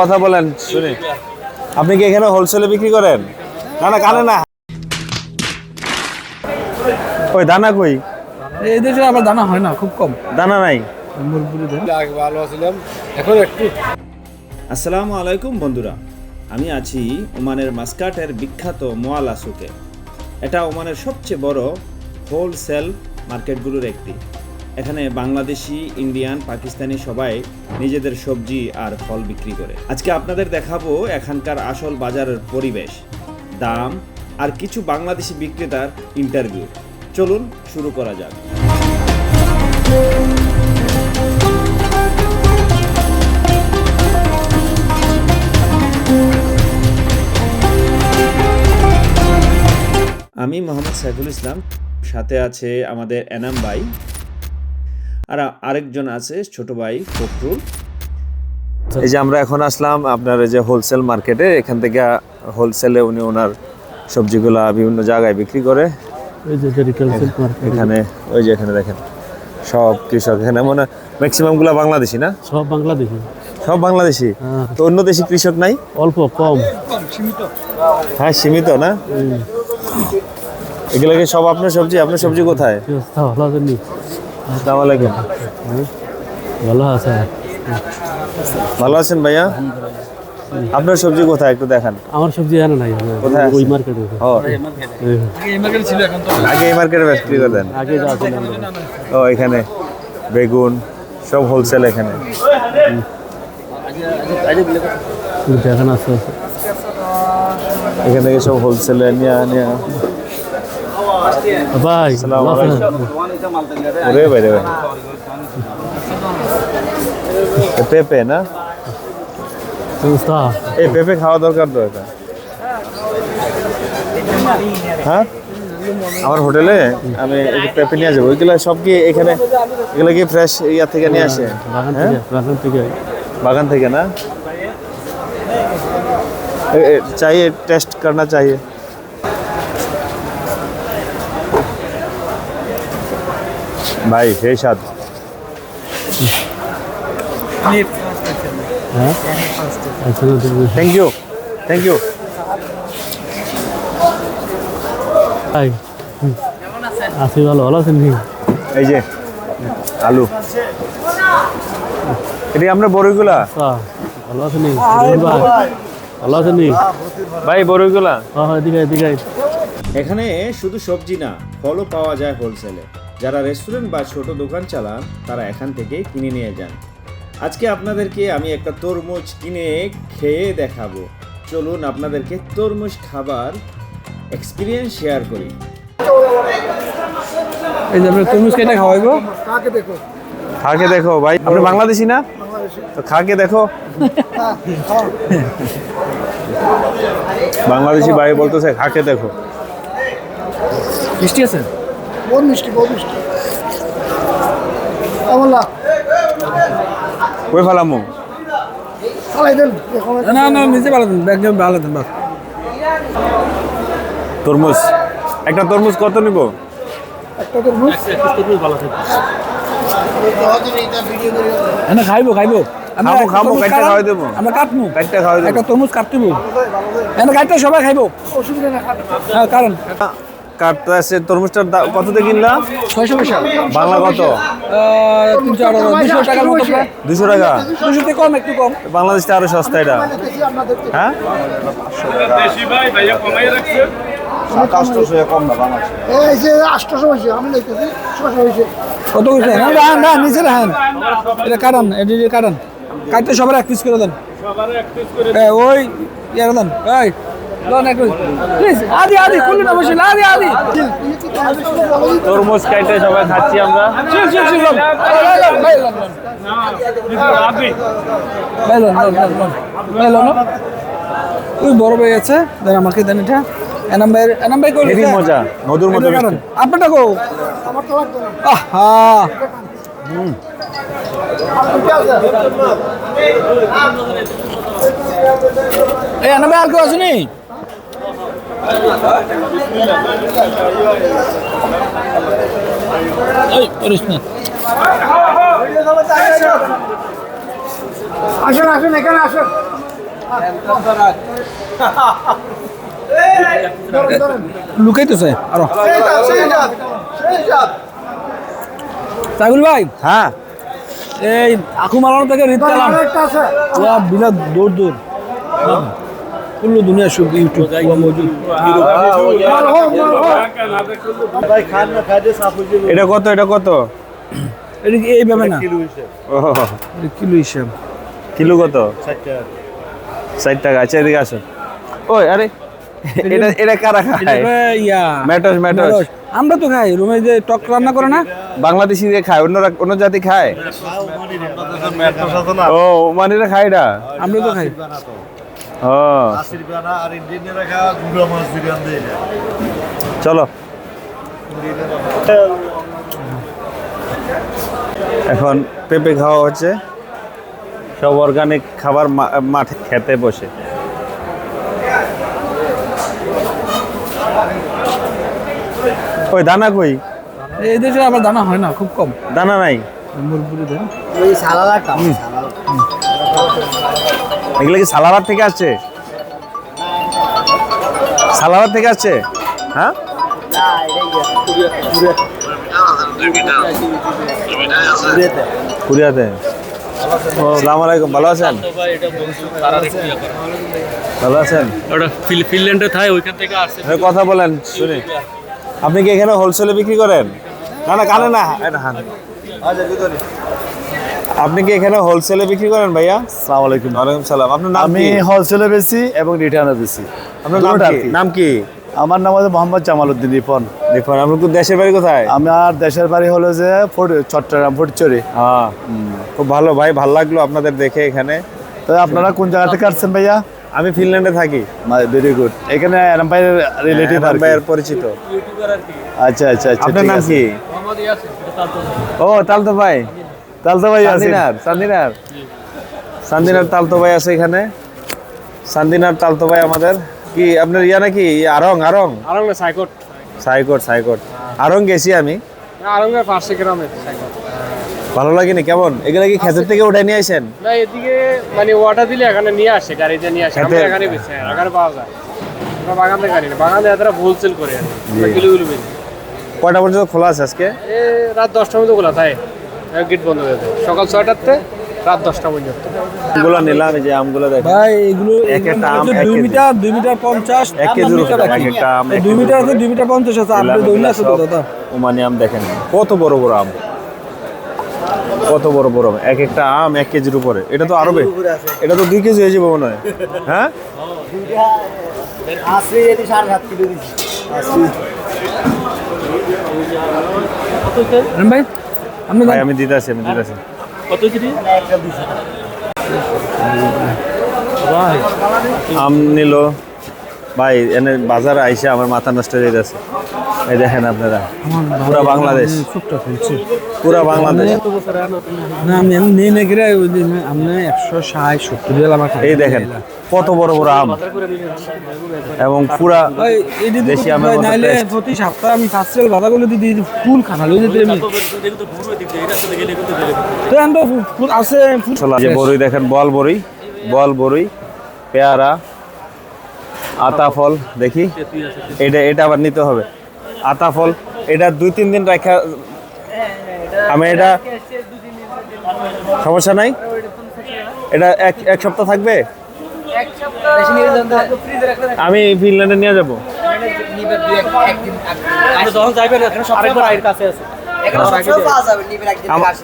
কথা বলেন। শুনি। আপনি কি এখানে হোলসেলে বিক্রি করেন? না না কানে না। ওই দানা কই? এই দেশে আবার দানা হয় না খুব কম। দানা নাই? আসসালামু আলাইকুম বন্ধুরা। আমি আছি ওমানের মাস্কাটের বিখ্যাত মোয়ালা সুকে এটা ওমানের সবচেয়ে বড় হোলসেল মার্কেটগুলোর একটি। এখানে বাংলাদেশি, ইন্ডিয়ান, পাকিস্তানি সবাই নিজেদের সবজি আর ফল বিক্রি করে। আজকে আপনাদের দেখাবো এখানকার আসল বাজারের পরিবেশ, দাম আর কিছু বাংলাদেশি বিক্রেতার ইন্টারভিউ চলুন শুরু করা যাক। আমি মোহাম্মদ সাইফুল ইসলাম, সাথে আছে আমাদের এনাম ভাই। আর আরেকজন আছে ছোট ভাই ফখরুল। এই যে আমরা এখন আসলাম আপনার এই যে হোলসেল মার্কেটে এখান থেকে হোলসেলে উনি ওনার সবজিগুলা বিভিন্ন জায়গায় বিক্রি করে। এই যে এগ্রিকালচার মার্কেট এখানে ওই যে এখানে দেখেন সব কৃষক এখানে মনে ম্যাক্সিমামগুলা বাংলাদেশি না? সব বাংলাদেশি। সব বাংলাদেশি? হ্যাঁ। তো অন্য দেশি কৃষক নাই? অল্প কম। হ্যাঁ সীমিত না? এগুলো কি সব আপনার সবজি? আপনার সবজি কোথায়? আসসালামু আলাইকুম। ভালো আছে ভালো আছেন ভাইয়া? আপনার সবজি কোথায় একটু দেখান। আমার সবজি জানা নাই কোথায় ওই মার্কেটে ও। আগে এই মার্কেটে বিক্রি করতেন? আগে যা ও এখানে বেগুন সব হোলসেল এখানে। দেখান আছে আছে এখান থেকে সব হোলসেলে নিয়ে নিয়ে। ভাই আসসালামু ভালো আছেন? ওরে বাইরে ভাই এ পেঁপে না কি অবস্থা এই পেঁপে খাওয়া দরকার তো এটা হ্যাঁ আমার হোটেলে আমি একটু পেঁপে নিয়ে যাবো ওইগুলো সব কি এখানে এগুলো কি ফ্রেশ ইয়া থেকে নিয়ে আসে বাগান হ্যাঁ? থেকে বাগান থেকে बागान थे क्या ना ए- ए- चाहिए टेस्ट करना चाहिए ভাই হে সাদ থ্যাংক ইউ থ্যাংক ইউ ভাই আছি ভালো ভালো আছেন এই যে আলু। এটি আপনার বড়ইগুলা আচ্ছা, ভালো আছেন ভালো আছেন ভাই বড়ইগুলা হ্যাঁ হ্যাঁ এখানে শুধু সবজি না ফলও পাওয়া যায় হোলসেলে যারা রেস্টুরেন্ট বা ছোট দোকান চালান তারা এখান থেকে কিনে নিয়ে যান। আজকে আপনাদেরকে আমি একটা তরমুজ কিনে খেয়ে দেখাবো। চলুন আপনাদেরকে তরমুজ খাবার এক্সপিরিয়েন্স শেয়ার করি। এই যে আমরা তরমুজ কেটে খাওয়াইবো। কাকে দেখো। খাকে দেখো ভাই আপনি বাংলাদেশি না? তো খাকে দেখো। বাংলাদেশি ভাই বলতেছে খাকে দেখো। মিষ্টি আছে? বহুত মিষ্টি বহুত মিষ্টি। আমার লাভ কই ফেলামু ফালাই দেন না না নিজে ভালো দেন একদম ভালো দেন বাস তরমুজ। একটা তরমুজ কত নিব? একটা তরমুজ। ভালো না খাইবো খাইবো। আমরা খাব, একটা খাব, তরমুজ কাইটটা কাটাম, খাওয়াই দেবো। আমরা কাটমু কাটটা খাওয়াই দেবো। একটা তরমুজ কাটতেব এনে কাটতে সবাই খাইবো। অসুবিধা না হ্যাঁ কারণ কাটতে আছে তরমুজটার দাম কততে কিনলা? ছয়শো বাংলা কত? দুশো টাকার মতো দুশো টাকা? দুশো থেকে কম একটু কম। বাংলাদেশটা আরও সস্তা এটা। হ্যাঁ? কত না না না নিচে রাখেন। এটা কাটান এটা দিয়ে কাটান। কাটতে সবার এক পিস করে দেন। হ্যাঁ ওই ইয়ার দেন। একটু প্লিজ আদি আদি খুলুন অবশ্যই আদি আদি। তরমুজ কাইটে সবাই খাচ্ছি আমরা। ওই বড় ভাই আছে। দেন আমাকে দেন এটা। এনাম ভাই এনাম ভাই কই মজা মধুর মতো আপনারটা কো আমার তো লাগবে না আহা। এই এনাম ভাই আর কেউ আসেনি? এই করিস না আসেন আসেন এখানে আসেন। লুকাইতেছে আরও। সাইবুল ভাই হ্যাঁ। এই আখু মালানো থেকে রিত কালাম ওয়া বিলা দূর দূর কুল্লু দুনিয়া শুভ ইউটিউব মজুদ। এটা কত এটা কত? এটা কি এই না? এটা কিলো হিসাব। কিলো কত? ষাট টাকা। আচ্ছা এদিকে আসো। ওই আরে এটা এটা কারা খায়? ইয়া ম্যাটস ম্যাটস। আমরা তো খাই রুমে যে টক রান্না করে না? বাংলাদেশি যে খায় অন্য অন্য জাতি খায়? ও ওমানিরা খায় এটা? আমরা তো খাই। চলো। এখন পেঁপে খাওয়া হচ্ছে। সব অর্গানিক খাবার মা- মাঠে খেতে বসে। ওই দানা কই? এই দেশে আবার দানা হয় না খুব কম। দানা নাই? মুরগি দেন এগুলো কি সালাবাদ থেকে আসছে? সালাবাদ থেকে আসছে? হ্যাঁ? কুরিয়াতে। আসসালামু আলাইকুম ভালো আছেন? ভালো আছেন? ফিনল্যান্ডে থাকে ওইখান থেকে আসছে। কথা বলেন শুনি। আপনি কি এখানে হোলসেলে বিক্রি করেন? না না কানে না। হান। আপনি কি এখানে হোলসেলে বিক্রি করেন ভাইয়া? আসসালামু আলাইকুম। ওয়ালাইকুম সালাম। আপনার নাম আমি হোলসেলে বেশি এবং রিটার্নে বেশি আপনার নাম কি। নাম কি? আমার নাম হচ্ছে মোহাম্মদ জামাল উদ্দিন রিপন দেখুন আপনার কোন দেশের বাড়ি কোথায়? আমার দেশের বাড়ি হলো যে চট্টগ্রাম ফটিকচুরি হ্যাঁ। খুব ভালো ভাই ভালো লাগল আপনাদের দেখে এখানে। তো আপনারা কোন জায়গা থেকে আসছেন ভাইয়া? আমি ফিনল্যান্ডে থাকি। ভেরি গুড এখানে এরম ভাইয়ের রিলেটিভ। ভাইয়ের পরিচিত। আচ্ছা আচ্ছা আচ্ছা আপনার নাম কি? ও তালতো ভাই। তাহলে তো ভাই আছেন সান্দিনার সান্দিনার। তালতো ভাই আছে এখানে। সান্দিনার তালতো ভাই আমাদের। কি আপনার ইয়া নাকি? আরং আরং? আরঙ্গের সাইকট। সাইকোট সাইকোট। আরং গেছি আমি। আরঙ্গের পাশে গ্রামের সাইকট। ভালো লাগেনি কেমন? এগুলা কি ক্ষেতের থেকে উঠে নিয়ে আসেন? না এদিকে মানে ওয়াটার দিলে এখানে নিয়ে আসে গাড়িতে নিয়ে আসে। আমরা এখানে বেশি এখানে পাওয়া যায়। আমরা বাগান থেকে গাড়ি বাগান থেকে তারা হোলসেল করে আর কি। কিলো কিলো কয়টা পর্যন্ত খোলা আছে আজকে? এ রাত দশটার মধ্যে খোলা থাকে গেট বন্ধ হয়ে যায়। সকাল ছয়টাতে রাত দশটা পর্যন্ত। আমগুলো নিলাম এই যে আমগুলো দেখেন। ভাই এগুলো এক একটা আম দুই মিটার দুই মিটার পঞ্চাশ। এক কেজির উপরে এক একটা আম, দুই মিটার আছে দুই মিটার পঞ্চাশ আছে আপনি এগুলা- দই আছে তো দাদা। ওমানি আম দেখেন। কত বড় বড় আম। কত বড় বড় এক একটা আম এক কেজির উপরে। এটা তো আরও এটা তো দুই কেজি হয়ে যাবে মনে হয়। হ্যাঁ? ভাই ভাই আমি দিতে আছি আমি দিতে আছি কত আম নিল। ভাই এনে বাজার আইসে আমার মাথা নষ্ট হয়ে যাচ্ছে। এই দেখেন আপনারা। পুরা বাংলাদেশ। পুরা বাংলাদেশ। না আমি আমি নেই না গিয়ে আপনি একশো ষাট সত্তর রিয়াল আমার এই দেখেন কত বড় বড় আম। এবং পুরা দেশি আমের নাইলে প্রতি সপ্তাহে আমি ফার্স্ট রিয়াল বাধাগুলো দিদি ফুল খানা লই যেতে আমি তো আমি ফুল আছে বড়ই দেখেন বল বড়ই বল বড়ই পেয়ারা আতা ফল দেখি এটা এটা আবার নিতে হবে। আতা ফল এটা দুই তিন দিন রাখা আমি এটা সমস্যা নাই? এটা এক এক সপ্তাহ থাকবে? আমি ফিনল্যান্ডে নিয়ে যাব।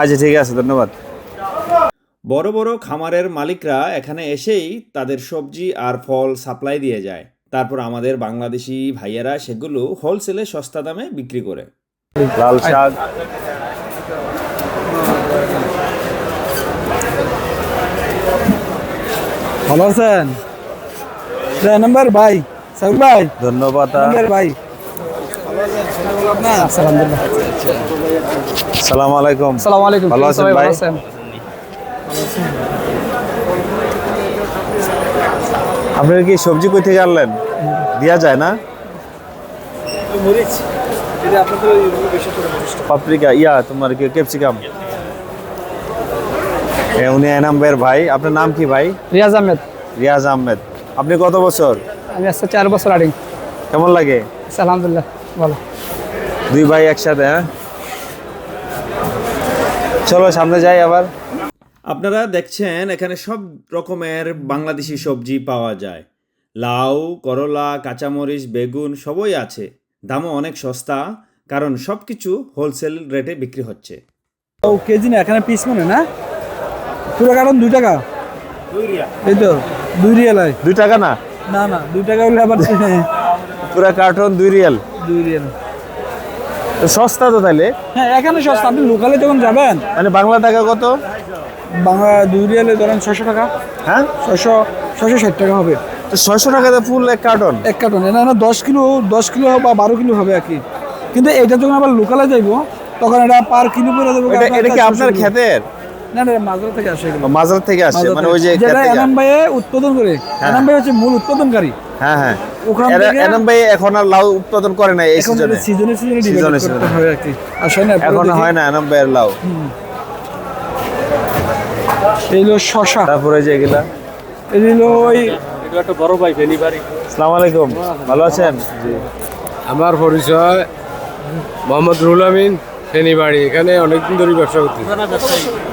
আচ্ছা ঠিক আছে ধন্যবাদ। বড় বড় খামারের মালিকরা এখানে এসেই তাদের সবজি আর ফল সাপ্লাই দিয়ে যায়। তারপর আমাদের বাংলাদেশি ভাইয়েরা সেগুলো হোলসেলে সস্তা দামে বিক্রি করে। লাল শাক। ভালো আছেন? নাম্বার ভাই সাহুল ভাই। ধন্যবাদ নাম্বার ভাই। না আলহামদুলিল্লাহ। সালাম আলাইকুম। আসসালামু আলাইকুম ভালো আছেন ভাই? আপনার কি সবজি কই থেকে আনলেন? দেওয়া যায় না? পাপরিকা ইয়া তোমার কি ক্যাপসিকাম? এ উনি এনাম ভাইয়ের ভাই। আপনার নাম কি ভাই? রিয়াজ আহমেদ। রিয়াজ আহমেদ। আপনি কত বছর? আমি আসছে চার বছর আড়ি। কেমন লাগে? আলহামদুলিল্লাহ ভালো। দুই ভাই একসাথে হ্যাঁ? চলো সামনে যাই আবার। আপনারা দেখছেন এখানে সব রকমের বাংলাদেশি সবজি পাওয়া যায়। লাউ করলা কাঁচামরিচ বেগুন সবই আছে। দামও অনেক সস্তা কারণ সব কিছু হোলসেল রেটে বিক্রি হচ্ছে। ও কেজি না এখানে পিস মানে না? পুরো কারণ দুই টাকা? এই তো দুই রিয়াল হয়। দুই টাকা না? না না দুই টাকা হলে আবার পুরো কার্টন দুই রিয়াল। দুই রিয়াল। সস্তা তো তাহলে হ্যাঁ এখানে সস্তা। আপনি লোকালে যখন যাবেন মানে বাংলা টাকা কত? বাংলা দুই রিয়ালে ধরেন ছশো টাকা। হ্যাঁ? ছশো ছশো ষাট টাকা হবে। তো ছয়শো টাকাতে ফুল এক কার্টন এক কার্টন না না দশ কিলো দশ কিলো বা বারো কিলো হবে আর কি। কিন্তু এটা যখন আবার লোকালে যাইবো তখন এটা পার কিলো করে দেবো এটা এটা কি আপনার ক্ষেতের? না না মাঝরা থেকে আসে এগুলো। মাজার থেকে আসছে মানে ওই যে ক্ষেত এনাম ভাইয়ে উৎপাদন করে। এনাম ভাই হচ্ছে মূল উৎপাদনকারী। হ্যাঁ হ্যাঁ। ওখান থেকে- এনাম ভাই এখন আর লাউ উৎপাদন করে না এই এখন সিজনে সিজনে সিজনে Season এ ডিভাইড season করতে এ। হয় আর কি। আসে এখন হয় না এনাম ভাইয়ের লাউ। এই শশা। তারপরে যে এগুলা। এই ওই এগুলো একটা বড় ভাই ভেনি আসসালামু আলাইকুম। ভালো আছেন? জি। আমার পরিচয় মোহাম্মদ রুল আমিন ফেনীবাড়ি এখানে অনেকদিন ধরে ব্যবসা করতেছি।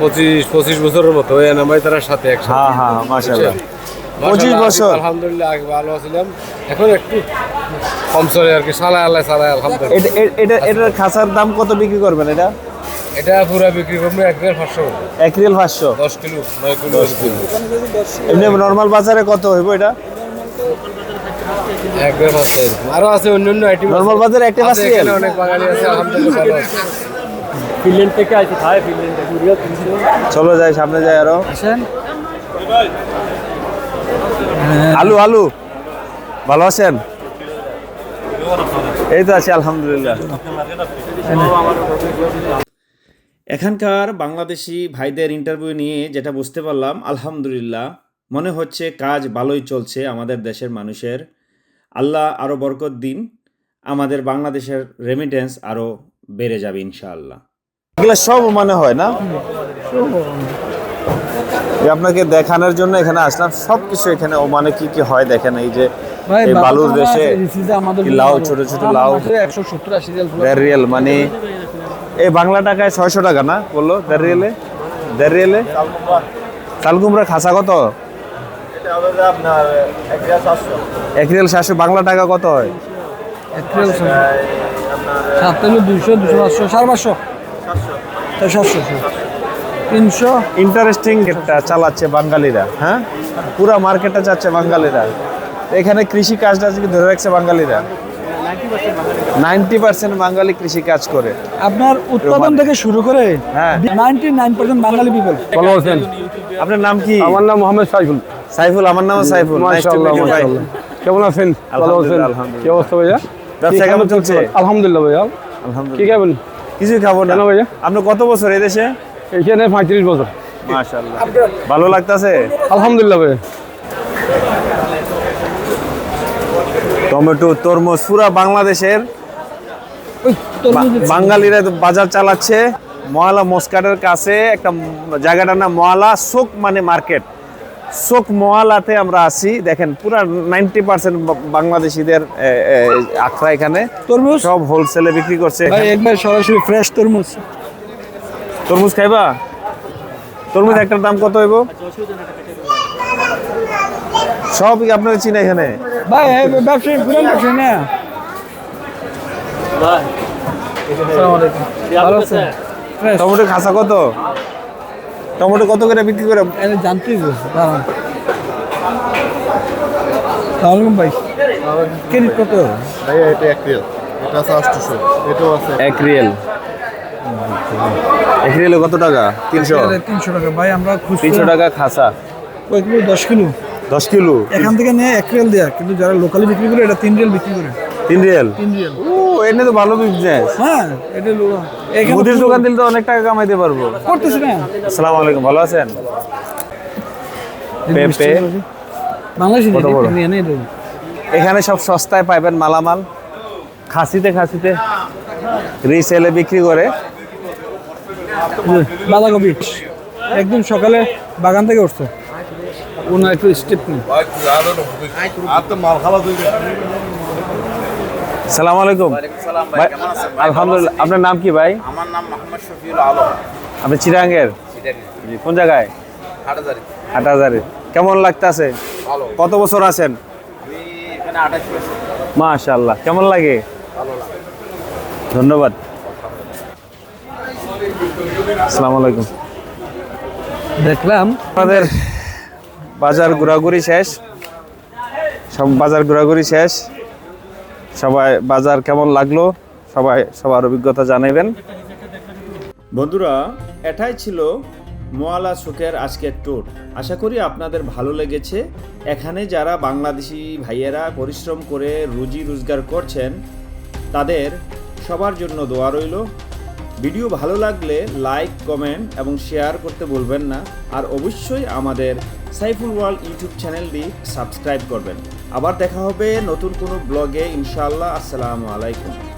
পঁচিশ পঁচিশ বছরের মতো ওই এনামাই তার সাথে একসাথে। হ্যাঁ হ্যাঁ মাশাআল্লাহ। পঁচিশ বছর? আলহামদুলিল্লাহ আগে ভালো ছিলাম এখন একটু কম চলে আর কি। সালায় আল্লাহ সালায় আলহামদুলিল্লাহ। এটা এটা এটার খাসার দাম কত বিক্রি করবেন এটা? এটা পুরা বিক্রি করব এক দেড় পাঁচশো। এক রিয়াল পাঁচশো? দশ কিলো নয় কিলো। দশ কিলো। এমনি নর্মাল বাজারে কত হইব এটা? এক পাঁচশো। আরও আছে অন্য অন্য আইটেম নর্মাল বাজারে একটা পাঁচ অনেক বাঙালি আছে আলহামদুলিল্লাহ আছে। ফিনল্যান্ড থেকে আসি খায় ফিনল্যান্ড ঘুরিয়ে তিনশো চলো যাই সামনে যাই আরও। আসেন। আলু আলু। ভালো আছেন? এই তো আছি আলহামদুলিল্লাহ। এখানকার বাংলাদেশি ভাইদের ইন্টারভিউ নিয়ে যেটা বুঝতে পারলাম আলহামদুলিল্লাহ মনে হচ্ছে কাজ ভালোই চলছে আমাদের দেশের মানুষের। আল্লাহ আরও বরকত দিন আমাদের বাংলাদেশের রেমিটেন্স আরও বেড়ে যাবে ইনশাআল্লাহ। এগুলো সব মানে হয় না? আপনাকে দেখানোর জন্য এখানে আসলাম সব কিছু এখানে মানে কি কি হয় দেখেন এই যে বালুর দেশে লাউ ছোট ছোট লাউ। একশো সত্তর আশি রিয়াল রিয়েল মানে এই বাংলা টাকায় ছয়শো টাকা না বলল? দেড় রিয়েলে? দেড় রিয়েলে? চাল খাসা কত? এক রিয়েল সাতশো। বাংলা টাকা কত হয়? এক রিয়াল ছশো। সাত দুশো পাঁচশো সাড়ে পাঁচশো। সাতশো তিনশো। ইন্টারেস্টিং একটা চালাচ্ছে বাঙালিরা হ্যাঁ? পুরা মার্কেটটা চাচ্ছে বাঙালিরা। এখানে কৃষি কাজটা কি ধরে রাখছে বাঙালিরা? নাইনটি পার্সেন্ট বাঙালি কৃষি কাজ করে। আপনার উৎপাদন থেকে শুরু করে হ্যাঁ। Ninety nine percent Bangali people ভালো আছেন আপনার নাম কি? আমার নাম মোহাম্মদ সাইফুল। সাইফুল আমার নাম সাইফুল। কেমন আছেন? ভালো আছেন আলহামদুলিল্লাহ। কি অবস্থা ভাইয়া? ব্যবসা কেমন চলছে? আলহামদুলিল্লাহ ভাইয়া। কি আলহামদুলিল্লাহ খাবেন? কিছুই খাব না। ভাইয়া? আপনি কত বছর এই দেশে? এখানে পঁয়ত্রিশ বছর। মাশাআল্লাহ। ভালো লাগতাছে? আলহামদুলিল্লাহ ভাইয়া। টমেটো তরমুজ পুরা বাংলাদেশের বাঙালিরা বাজার চালাচ্ছে। মহালা মস্কাটের কাছে একটা জায়গাটার নাম মহালা শোক মানে মার্কেট। শোক মহালাতে আমরা আছি। দেখেন পুরা নাইনটি পার্সেন্ট বাংলাদেশিদের আখড়া এখানে। তরমুজ? সব হোলসেলে বিক্রি করছে একবার সরাসরি ফ্রেশ তরমুজ। তরমুজ খাইবা? তরমুজ একটার দাম কত হইব? সব কি আপনারা চিনে এখানে। ভাই ব্যবসায়ী পুরান ব্যবসায়ী না? টমেটো খাসা কত? টমেটো কত করে বিক্রি করে? এটা জানতেই বলছি দাঁড়ান সালামালাইকুম ভাই কেজি কত? ভাইয়া এটা এক রিয়াল এটা আছে আটশোশো এটাও আছে এক রিয়েল এক রিয়েলে কত টাকা? তিনশো? তিনশো টাকা। ভাই আমরা তিনশো টাকা খাসা। কয় কিলো? দশ কিলো। দশ কিলো? এখান থেকে নিয়ে এক রিয়াল দেয়া। কিন্তু যারা লোকালি বিক্রি করে এটা তিন রিয়াল বিক্রি করে। তিন রিয়েল? তিন রিয়াল। ও এনে তো ভালো বিজনেস হ্যাঁ এটা মুদির দোকান দিলে তো অনেক টাকা কামাইতে পারব। করতেছি না আসসালামু আলাইকুম ভালো আছেন? পেঁপে বাংলাদেশি এখানে সব সস্তায় পাইবেন মালামাল খাসিতে খাসিতে রিসেলে বিক্রি করে। বাঁধাকপি। একদিন সকালে বাগান থেকে উঠছে। ওনার একটু স্টেপ নেই সালাম আলাইকুম। ভাই, আলহামদুলিল্লাহ। আপনার নাম কি ভাই? আমার নাম মোহাম্মদ শফিউল আলম। আপনি চিরাঙ্গের কোন জায়গায়? হাটাজারি হাটাজারে কেমন লাগতাছে? ভালো। কত বছর আছেন? মাশাআল্লাহ। কেমন লাগে? লাগে। ধন্যবাদ। আসসালামু আলাইকুম। দেখলাম। আমাদের বাজার ঘোরাঘুরি শেষ। সব বাজার ঘোরাঘুরি শেষ। সবাই বাজার কেমন লাগল? সবাই, সবার অভিজ্ঞতা জানাবেন বন্ধুরা, এটাই ছিল মোয়ালা সুখের আজকের ট্যুর আশা করি আপনাদের ভালো লেগেছে। এখানে যারা বাংলাদেশি ভাইয়েরা পরিশ্রম করে রুজি রোজগার করছেন, তাদের সবার জন্য দোয়া রইল। ভিডিও ভালো লাগলে লাইক কমেন্ট এবং শেয়ার করতে ভুলবেন না। আর অবশ্যই আমাদের সাইফুল ওয়ার্ল্ড ইউটিউব চ্যানেলটি সাবস্ক্রাইব করবেন। আবার দেখা হবে নতুন কোনো ব্লগে ইনশাআল্লাহ। আসসালামু আলাইকুম।